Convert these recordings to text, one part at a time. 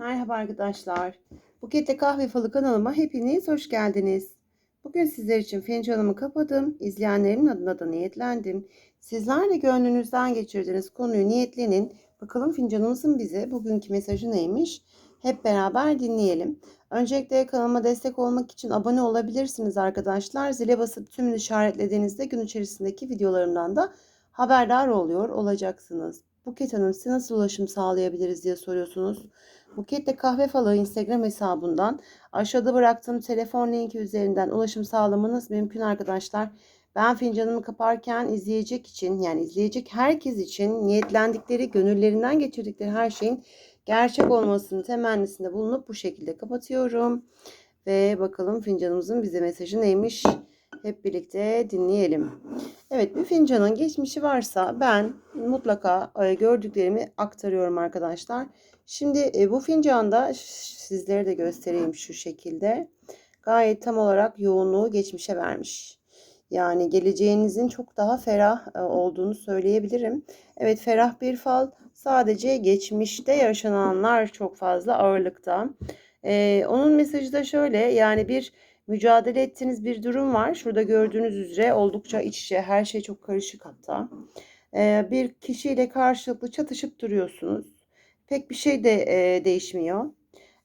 Merhaba arkadaşlar. Buket'te Kahve Falı kanalıma hepiniz hoş geldiniz. Bugün sizler için fincanımı kapadım. İzleyenlerin adına da niyetlendim. Sizler de gönlünüzden geçirdiğiniz konuyu niyetlenin. Bakalım fincanımızın bize bugünkü mesajı neymiş? Hep beraber dinleyelim. Öncelikle kanalıma destek olmak için abone olabilirsiniz arkadaşlar. Zile basıp tümünü işaretlediğinizde gün içerisindeki videolarımdan da haberdar oluyor olacaksınız. Buket Hanım size nasıl ulaşım sağlayabiliriz diye soruyorsunuz. Buketle Kahve Falı Instagram hesabından aşağıda bıraktığım telefon linki üzerinden ulaşım sağlamanız mümkün arkadaşlar. Ben fincanımı kaparken izleyecek için yani izleyecek herkes için niyetlendikleri, gönüllerinden geçirdikleri her şeyin gerçek olmasını temennisinde bulunup bu şekilde kapatıyorum. Ve bakalım fincanımızın bize mesajı neymiş? Hep birlikte dinleyelim. Evet bir fincanın geçmişi varsa ben mutlaka e, gördüklerimi aktarıyorum arkadaşlar. Şimdi e, bu fincanda sizlere de göstereyim şu şekilde. Gayet tam olarak yoğunluğu geçmişe vermiş. Yani geleceğinizin çok daha ferah e, olduğunu söyleyebilirim. Evet ferah bir fal sadece geçmişte yaşananlar çok fazla ağırlıkta. Ee, onun mesajı da şöyle yani bir mücadele ettiğiniz bir durum var. Şurada gördüğünüz üzere oldukça iç içe her şey çok karışık hatta. Ee, bir kişiyle karşılıklı çatışıp duruyorsunuz. Pek bir şey de e, değişmiyor.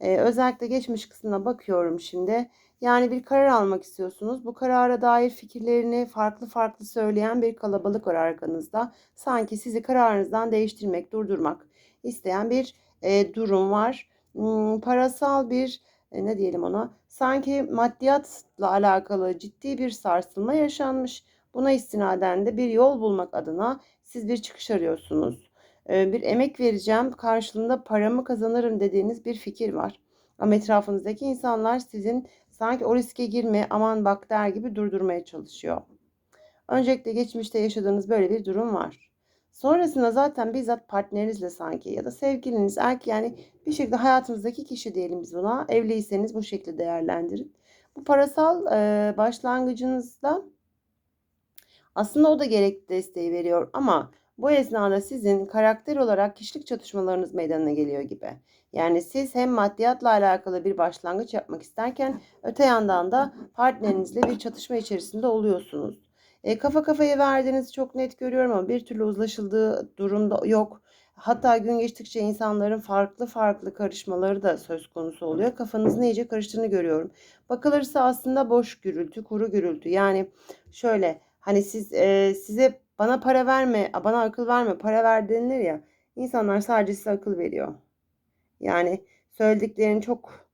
Ee, özellikle geçmiş kısmına bakıyorum şimdi. Yani bir karar almak istiyorsunuz. Bu karara dair fikirlerini farklı farklı söyleyen bir kalabalık var arkanızda. Sanki sizi kararınızdan değiştirmek, durdurmak isteyen bir e, durum var. Hmm, parasal bir e, ne diyelim ona sanki maddiyatla alakalı ciddi bir sarsılma yaşanmış. Buna istinaden de bir yol bulmak adına siz bir çıkış arıyorsunuz. Bir emek vereceğim karşılığında paramı kazanırım dediğiniz bir fikir var. Ama etrafınızdaki insanlar sizin sanki o riske girme aman bak der gibi durdurmaya çalışıyor. Öncelikle geçmişte yaşadığınız böyle bir durum var. Sonrasında zaten bizzat partnerinizle sanki ya da sevgiliniz erkek yani bir şekilde hayatınızdaki kişi diyelim biz buna. Evliyseniz bu şekilde değerlendirin. Bu parasal e, başlangıcınızda aslında o da gerekli desteği veriyor ama bu esnada sizin karakter olarak kişilik çatışmalarınız meydana geliyor gibi. Yani siz hem maddiyatla alakalı bir başlangıç yapmak isterken öte yandan da partnerinizle bir çatışma içerisinde oluyorsunuz. E, kafa kafaya verdiğinizi çok net görüyorum ama bir türlü uzlaşıldığı durumda yok. Hatta gün geçtikçe insanların farklı farklı karışmaları da söz konusu oluyor. Kafanızın iyice karıştığını görüyorum. Bakılırsa aslında boş gürültü, kuru gürültü. Yani şöyle hani siz e, size bana para verme, bana akıl verme, para ver denilir ya. İnsanlar sadece size akıl veriyor. Yani söylediklerini çok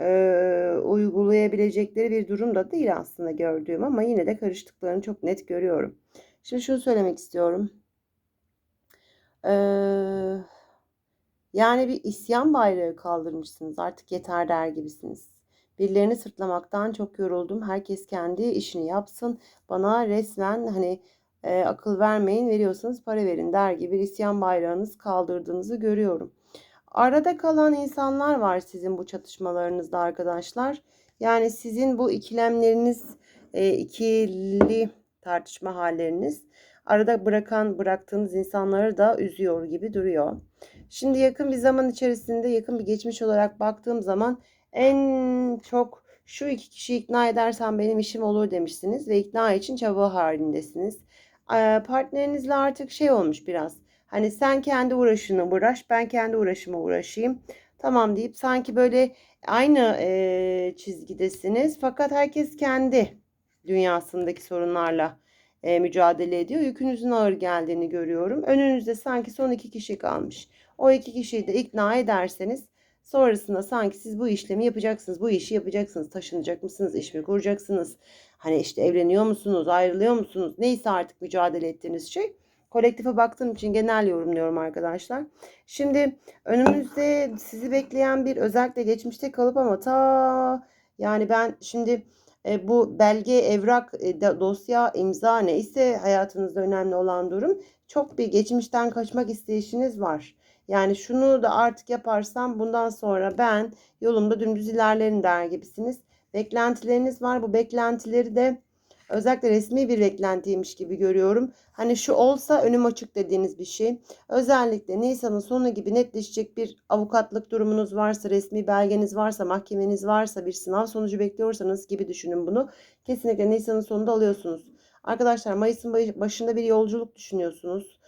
e, uygulayabilecekleri bir durum da değil aslında gördüğüm ama yine de karıştıklarını çok net görüyorum. Şimdi şunu söylemek istiyorum. Ee, yani bir isyan bayrağı kaldırmışsınız. Artık yeter der gibisiniz. Birilerini sırtlamaktan çok yoruldum. Herkes kendi işini yapsın. Bana resmen hani e, akıl vermeyin veriyorsanız para verin der gibi isyan bayrağınız kaldırdığınızı görüyorum. Arada kalan insanlar var sizin bu çatışmalarınızda arkadaşlar. Yani sizin bu ikilemleriniz, e, ikili tartışma halleriniz arada bırakan bıraktığınız insanları da üzüyor gibi duruyor. Şimdi yakın bir zaman içerisinde yakın bir geçmiş olarak baktığım zaman en çok şu iki kişiyi ikna edersem benim işim olur demişsiniz ve ikna için çaba halindesiniz. Partnerinizle artık şey olmuş biraz Hani sen kendi uğraşını uğraş, ben kendi uğraşıma uğraşayım. Tamam deyip sanki böyle aynı e, çizgidesiniz. Fakat herkes kendi dünyasındaki sorunlarla e, mücadele ediyor. Yükünüzün ağır geldiğini görüyorum. Önünüzde sanki son iki kişi kalmış. O iki kişiyi de ikna ederseniz sonrasında sanki siz bu işlemi yapacaksınız. Bu işi yapacaksınız. Taşınacak mısınız? İş mi kuracaksınız? Hani işte evleniyor musunuz? Ayrılıyor musunuz? Neyse artık mücadele ettiğiniz şey kolektife baktığım için genel yorumluyorum arkadaşlar. Şimdi önümüzde sizi bekleyen bir özellikle geçmişte kalıp ama ta yani ben şimdi e, bu belge, evrak, e, dosya, imza neyse hayatınızda önemli olan durum çok bir geçmişten kaçmak isteyişiniz var. Yani şunu da artık yaparsam bundan sonra ben yolumda dümdüz ilerlerim der gibisiniz. Beklentileriniz var. Bu beklentileri de Özellikle resmi bir beklentiymiş gibi görüyorum. Hani şu olsa önüm açık dediğiniz bir şey. Özellikle Nisan'ın sonu gibi netleşecek bir avukatlık durumunuz varsa, resmi belgeniz varsa, mahkemeniz varsa, bir sınav sonucu bekliyorsanız gibi düşünün bunu. Kesinlikle Nisan'ın sonunda alıyorsunuz. Arkadaşlar Mayıs'ın başında bir yolculuk düşünüyorsunuz.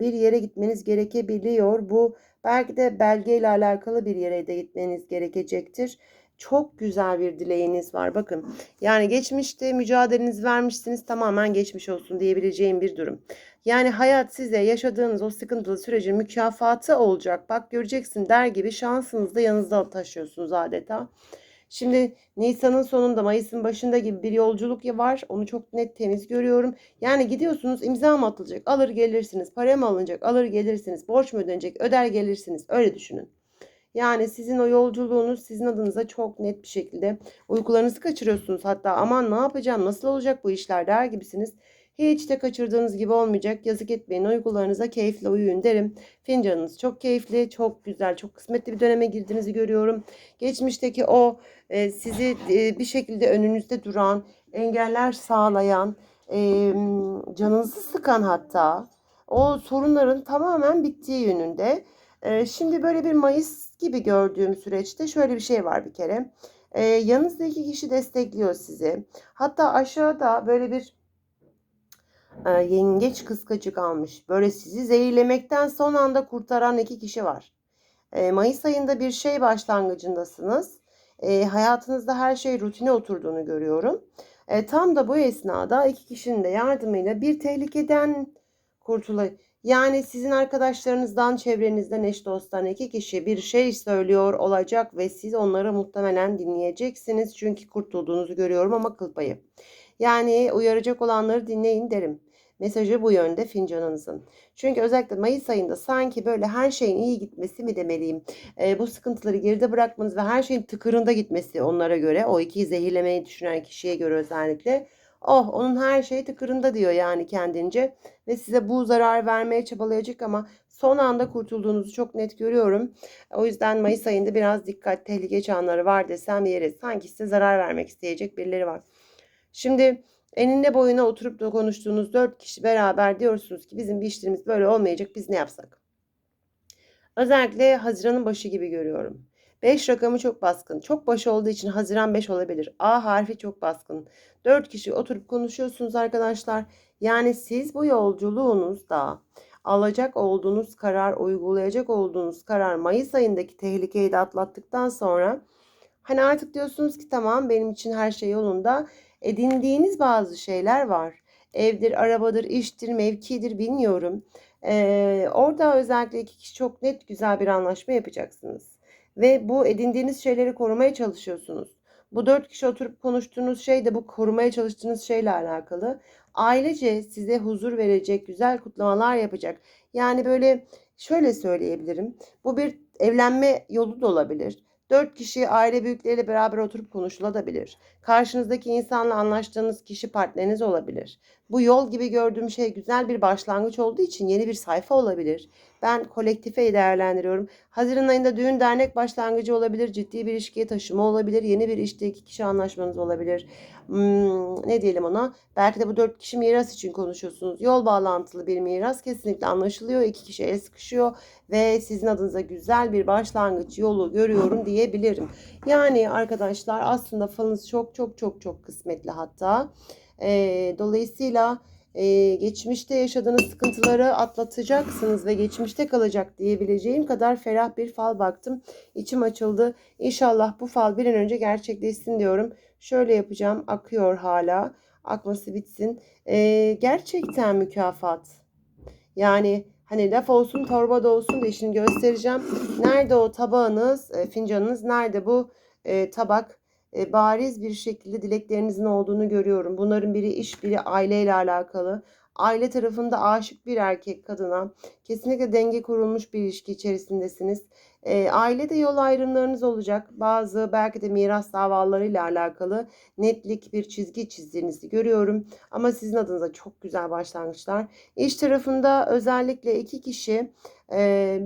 Bir yere gitmeniz gerekebiliyor. Bu belki de belgeyle alakalı bir yere de gitmeniz gerekecektir çok güzel bir dileğiniz var. Bakın yani geçmişte mücadelenizi vermişsiniz tamamen geçmiş olsun diyebileceğim bir durum. Yani hayat size yaşadığınız o sıkıntılı sürecin mükafatı olacak. Bak göreceksin der gibi şansınızı da yanınızda taşıyorsunuz adeta. Şimdi Nisan'ın sonunda Mayıs'ın başında gibi bir yolculuk var. Onu çok net temiz görüyorum. Yani gidiyorsunuz imza mı atılacak? Alır gelirsiniz. Para mı alınacak? Alır gelirsiniz. Borç mu ödenecek? Öder gelirsiniz. Öyle düşünün. Yani sizin o yolculuğunuz sizin adınıza çok net bir şekilde uykularınızı kaçırıyorsunuz. Hatta aman ne yapacağım nasıl olacak bu işler der gibisiniz. Hiç de kaçırdığınız gibi olmayacak. Yazık etmeyin uykularınıza keyifle uyuyun derim. Fincanınız çok keyifli, çok güzel, çok kısmetli bir döneme girdiğinizi görüyorum. Geçmişteki o e, sizi e, bir şekilde önünüzde duran, engeller sağlayan, e, canınızı sıkan hatta o sorunların tamamen bittiği yönünde. E, şimdi böyle bir Mayıs gibi gördüğüm süreçte şöyle bir şey var bir kere. Ee, yanınızda iki kişi destekliyor sizi. Hatta aşağıda böyle bir e, yengeç kıskacık almış. Böyle sizi zehirlemekten son anda kurtaran iki kişi var. E, Mayıs ayında bir şey başlangıcındasınız. E, hayatınızda her şey rutine oturduğunu görüyorum. E, tam da bu esnada iki kişinin de yardımıyla bir tehlikeden kurtulayım. Yani sizin arkadaşlarınızdan, çevrenizden, eş dosttan iki kişi bir şey söylüyor olacak ve siz onları muhtemelen dinleyeceksiniz. Çünkü kurtulduğunuzu görüyorum ama kıl payı. Yani uyaracak olanları dinleyin derim. Mesajı bu yönde fincanınızın. Çünkü özellikle Mayıs ayında sanki böyle her şeyin iyi gitmesi mi demeliyim. E, bu sıkıntıları geride bırakmanız ve her şeyin tıkırında gitmesi onlara göre. O iki zehirlemeyi düşünen kişiye göre özellikle Oh onun her şeyi tıkırında diyor yani kendince ve size bu zarar vermeye çabalayacak ama son anda kurtulduğunuzu çok net görüyorum. O yüzden Mayıs ayında biraz dikkat tehlike çanları var desem yeriz. Sanki size zarar vermek isteyecek birileri var. Şimdi eninde boyuna oturup da konuştuğunuz dört kişi beraber diyorsunuz ki bizim bir işlerimiz böyle olmayacak biz ne yapsak? Özellikle Haziran'ın başı gibi görüyorum. 5 rakamı çok baskın. Çok baş olduğu için Haziran 5 olabilir. A harfi çok baskın. 4 kişi oturup konuşuyorsunuz arkadaşlar. Yani siz bu yolculuğunuzda alacak olduğunuz karar, uygulayacak olduğunuz karar Mayıs ayındaki tehlikeyi de atlattıktan sonra hani artık diyorsunuz ki tamam benim için her şey yolunda. Edindiğiniz bazı şeyler var. Evdir, arabadır, iştir, mevkidir bilmiyorum. Ee, orada özellikle iki kişi çok net güzel bir anlaşma yapacaksınız ve bu edindiğiniz şeyleri korumaya çalışıyorsunuz. Bu dört kişi oturup konuştuğunuz şey de bu korumaya çalıştığınız şeyle alakalı. Ailece size huzur verecek, güzel kutlamalar yapacak. Yani böyle şöyle söyleyebilirim. Bu bir evlenme yolu da olabilir. Dört kişi aile büyükleriyle beraber oturup konuşulabilir. Karşınızdaki insanla anlaştığınız kişi partneriniz olabilir. Bu yol gibi gördüğüm şey güzel bir başlangıç olduğu için yeni bir sayfa olabilir. Ben kolektife değerlendiriyorum. Haziran ayında düğün dernek başlangıcı olabilir. Ciddi bir ilişkiye taşıma olabilir. Yeni bir işte iki kişi anlaşmanız olabilir. Hmm, ne diyelim ona? Belki de bu dört kişi miras için konuşuyorsunuz. Yol bağlantılı bir miras kesinlikle anlaşılıyor. İki kişi el sıkışıyor ve sizin adınıza güzel bir başlangıç yolu görüyorum diyebilirim. Yani arkadaşlar aslında falınız çok çok çok çok kısmetli hatta. E, dolayısıyla e, geçmişte yaşadığınız sıkıntıları atlatacaksınız ve geçmişte kalacak diyebileceğim kadar ferah bir fal baktım. İçim açıldı. İnşallah bu fal bir an önce gerçekleşsin diyorum. Şöyle yapacağım. Akıyor hala. Akması bitsin. E, gerçekten mükafat. Yani hani laf olsun torba da olsun da şimdi göstereceğim. Nerede o tabağınız, e, fincanınız, nerede bu e, tabak? E, bariz bir şekilde dileklerinizin olduğunu görüyorum. Bunların biri iş, biri aileyle alakalı. Aile tarafında aşık bir erkek kadına kesinlikle denge kurulmuş bir ilişki içerisindesiniz. E, ailede yol ayrımlarınız olacak. Bazı belki de miras davalarıyla alakalı netlik bir çizgi çizdiğinizi görüyorum. Ama sizin adınıza çok güzel başlangıçlar. İş tarafında özellikle iki kişi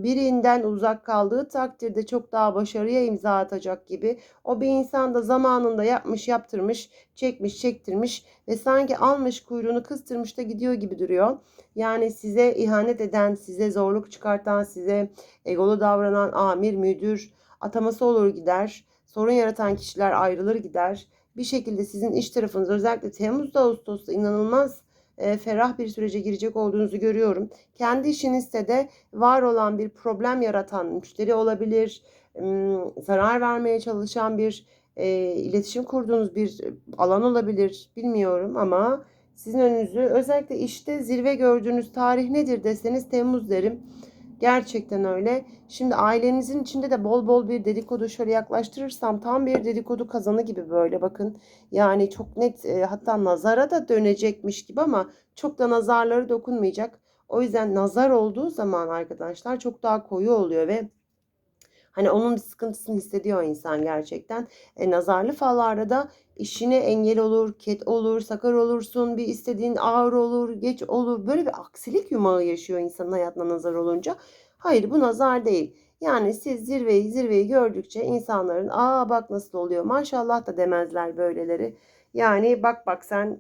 birinden uzak kaldığı takdirde çok daha başarıya imza atacak gibi. O bir insan da zamanında yapmış, yaptırmış, çekmiş, çektirmiş ve sanki almış kuyruğunu kıstırmış da gidiyor gibi duruyor. Yani size ihanet eden, size zorluk çıkartan, size egolu davranan amir, müdür, ataması olur gider. Sorun yaratan kişiler ayrılır gider. Bir şekilde sizin iş tarafınız özellikle Temmuz'da Ağustos'ta inanılmaz e, ferah bir sürece girecek olduğunuzu görüyorum. Kendi işinizde de var olan bir problem yaratan müşteri olabilir, zarar vermeye çalışan bir e, iletişim kurduğunuz bir alan olabilir bilmiyorum ama sizin önünüzü özellikle işte zirve gördüğünüz tarih nedir deseniz Temmuz derim. Gerçekten öyle. Şimdi ailenizin içinde de bol bol bir dedikodu şöyle yaklaştırırsam tam bir dedikodu kazanı gibi böyle bakın. Yani çok net e, hatta nazara da dönecekmiş gibi ama çok da nazarları dokunmayacak. O yüzden nazar olduğu zaman arkadaşlar çok daha koyu oluyor ve Hani onun sıkıntısını hissediyor insan gerçekten. E, nazarlı fallarda da işine engel olur, ket olur, sakar olursun, bir istediğin ağır olur, geç olur. Böyle bir aksilik yumağı yaşıyor insanın hayatına nazar olunca. Hayır bu nazar değil. Yani siz zirveyi zirveyi gördükçe insanların aa bak nasıl oluyor maşallah da demezler böyleleri. Yani bak bak sen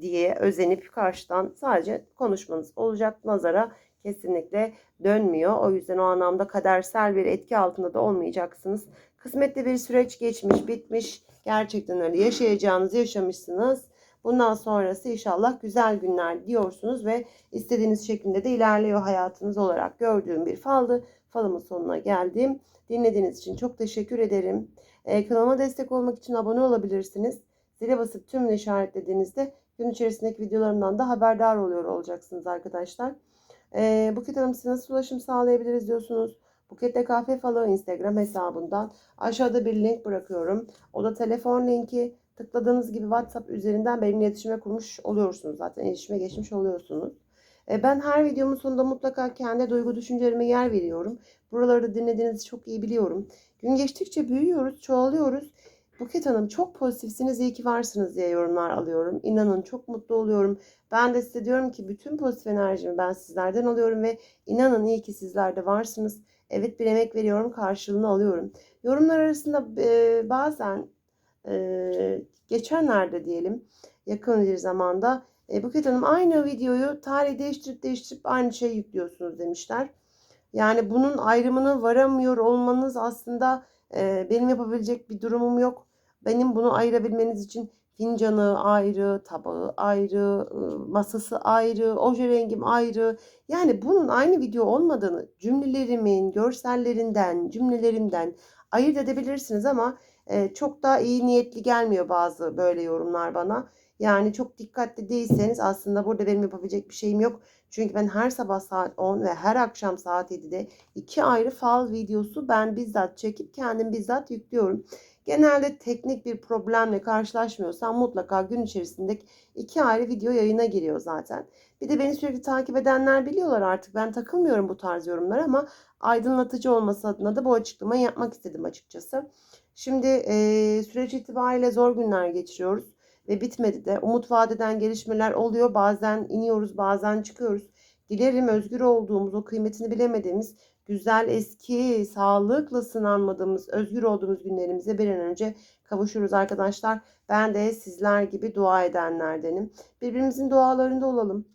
diye özenip karşıdan sadece konuşmanız olacak nazara kesinlikle dönmüyor. O yüzden o anlamda kadersel bir etki altında da olmayacaksınız. Kısmetli bir süreç geçmiş, bitmiş. Gerçekten öyle yaşayacağınızı yaşamışsınız. Bundan sonrası inşallah güzel günler diyorsunuz ve istediğiniz şeklinde de ilerliyor hayatınız olarak gördüğüm bir faldı. Falımın sonuna geldim. Dinlediğiniz için çok teşekkür ederim. Ee, kanalıma destek olmak için abone olabilirsiniz. Zile basıp tümünü işaretlediğinizde gün içerisindeki videolarımdan da haberdar oluyor olacaksınız arkadaşlar. E, Buket Hanım size nasıl ulaşım sağlayabiliriz diyorsunuz. Buket'te kahve falı Instagram hesabından aşağıda bir link bırakıyorum. O da telefon linki. Tıkladığınız gibi WhatsApp üzerinden benimle iletişime kurmuş oluyorsunuz. Zaten iletişime geçmiş oluyorsunuz. Ben her videomun sonunda mutlaka kendi duygu düşüncelerime yer veriyorum. Buraları dinlediğinizi çok iyi biliyorum. Gün geçtikçe büyüyoruz, çoğalıyoruz. Buket Hanım çok pozitifsiniz, iyi ki varsınız diye yorumlar alıyorum. İnanın çok mutlu oluyorum. Ben de size diyorum ki bütün pozitif enerjimi ben sizlerden alıyorum ve inanın iyi ki sizler de varsınız. Evet bir emek veriyorum, karşılığını alıyorum. Yorumlar arasında e, bazen e, geçenlerde diyelim yakın bir zamanda e, Buket Hanım aynı videoyu tarih değiştirip değiştirip aynı şey yüklüyorsunuz demişler. Yani bunun ayrımını varamıyor olmanız aslında e, benim yapabilecek bir durumum yok. Benim bunu ayırabilmeniz için fincanı ayrı, tabağı ayrı, masası ayrı, oje rengim ayrı. Yani bunun aynı video olmadığını cümlelerimin, görsellerinden, cümlelerimden ayırt edebilirsiniz ama çok da iyi niyetli gelmiyor bazı böyle yorumlar bana. Yani çok dikkatli değilseniz aslında burada benim yapabilecek bir şeyim yok. Çünkü ben her sabah saat 10 ve her akşam saat 7'de iki ayrı fal videosu ben bizzat çekip kendim bizzat yüklüyorum. Genelde teknik bir problemle karşılaşmıyorsam mutlaka gün içerisinde iki ayrı video yayına giriyor zaten. Bir de beni sürekli takip edenler biliyorlar artık. Ben takılmıyorum bu tarz yorumlara ama aydınlatıcı olması adına da bu açıklamayı yapmak istedim açıkçası. Şimdi e, süreç itibariyle zor günler geçiriyoruz ve bitmedi de. Umut vadeden gelişmeler oluyor. Bazen iniyoruz, bazen çıkıyoruz. Dilerim özgür olduğumuz, o kıymetini bilemediğimiz, güzel, eski, sağlıklı sınanmadığımız, özgür olduğumuz günlerimize bir an önce kavuşuruz arkadaşlar. Ben de sizler gibi dua edenlerdenim. Birbirimizin dualarında olalım.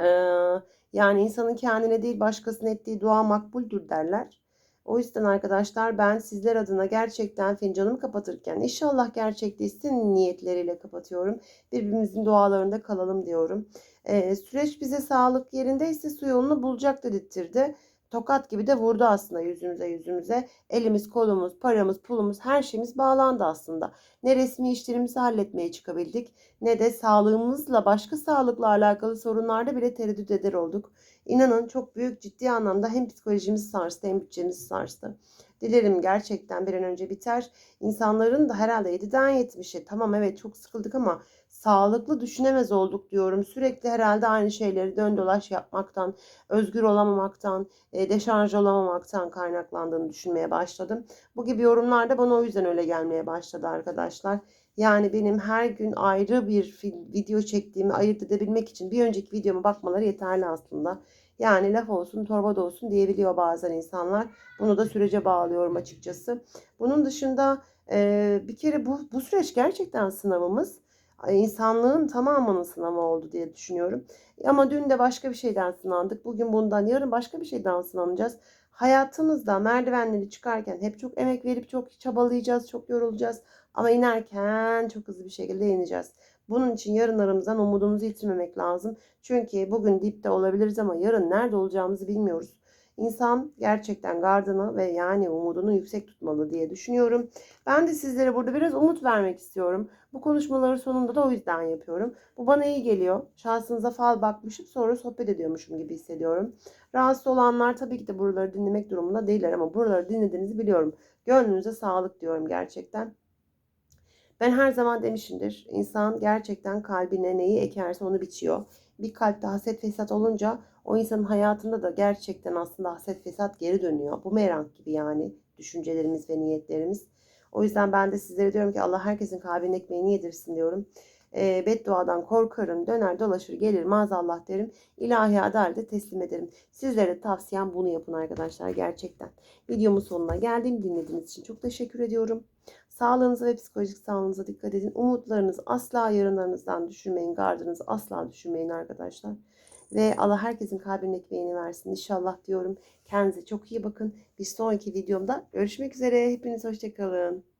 Ee, yani insanın kendine değil başkasının ettiği dua makbuldür derler. O yüzden arkadaşlar ben sizler adına gerçekten fincanımı kapatırken inşallah gerçekleşsin niyetleriyle kapatıyorum. Birbirimizin dualarında kalalım diyorum. Ee, süreç bize sağlık yerindeyse su yolunu bulacak dedirtti tokat gibi de vurdu aslında yüzümüze yüzümüze. Elimiz, kolumuz, paramız, pulumuz her şeyimiz bağlandı aslında. Ne resmi işlerimizi halletmeye çıkabildik ne de sağlığımızla başka sağlıkla alakalı sorunlarda bile tereddüt eder olduk. İnanın çok büyük ciddi anlamda hem psikolojimizi sarstı hem bütçemizi sarstı. Dilerim gerçekten bir an önce biter. İnsanların da herhalde 7'den 70'e tamam evet çok sıkıldık ama sağlıklı düşünemez olduk diyorum. Sürekli herhalde aynı şeyleri dön dolaş yapmaktan, özgür olamamaktan, e, deşarj olamamaktan kaynaklandığını düşünmeye başladım. Bu gibi yorumlar da bana o yüzden öyle gelmeye başladı arkadaşlar. Yani benim her gün ayrı bir video çektiğimi ayırt edebilmek için bir önceki videoma bakmaları yeterli aslında. Yani laf olsun torba da olsun diyebiliyor bazen insanlar. Bunu da sürece bağlıyorum açıkçası. Bunun dışında e, bir kere bu, bu süreç gerçekten sınavımız. E, İnsanlığın tamamının sınavı oldu diye düşünüyorum. Ama dün de başka bir şeyden sınandık. Bugün bundan, yarın başka bir şeyden sınanacağız. Hayatımızda merdivenleri çıkarken hep çok emek verip çok çabalayacağız, çok yorulacağız. Ama inerken çok hızlı bir şekilde ineceğiz. Bunun için yarınlarımızdan umudumuzu yitirmemek lazım. Çünkü bugün dipte olabiliriz ama yarın nerede olacağımızı bilmiyoruz. İnsan gerçekten gardını ve yani umudunu yüksek tutmalı diye düşünüyorum. Ben de sizlere burada biraz umut vermek istiyorum. Bu konuşmaları sonunda da o yüzden yapıyorum. Bu bana iyi geliyor. Şahsınıza fal bakmışım sonra sohbet ediyormuşum gibi hissediyorum. Rahatsız olanlar tabii ki de buraları dinlemek durumunda değiller ama buraları dinlediğinizi biliyorum. Gönlünüze sağlık diyorum gerçekten. Ben her zaman demişimdir. İnsan gerçekten kalbine neyi ekerse onu biçiyor. Bir kalpte haset fesat olunca o insanın hayatında da gerçekten aslında haset fesat geri dönüyor. Bu merak gibi yani düşüncelerimiz ve niyetlerimiz. O yüzden ben de sizlere diyorum ki Allah herkesin kalbinin ekmeğini yedirsin diyorum. E, bedduadan korkarım, döner dolaşır gelir maazallah derim. İlahi adalete teslim ederim. Sizlere tavsiyem bunu yapın arkadaşlar gerçekten. Videomun sonuna geldim. Dinlediğiniz için çok teşekkür ediyorum. Sağlığınıza ve psikolojik sağlığınıza dikkat edin. Umutlarınızı asla yarınlarınızdan düşürmeyin. Gardınızı asla düşürmeyin arkadaşlar. Ve Allah herkesin kalbinin ekmeğini versin inşallah diyorum. Kendinize çok iyi bakın. Bir sonraki videomda görüşmek üzere. Hepiniz hoşçakalın.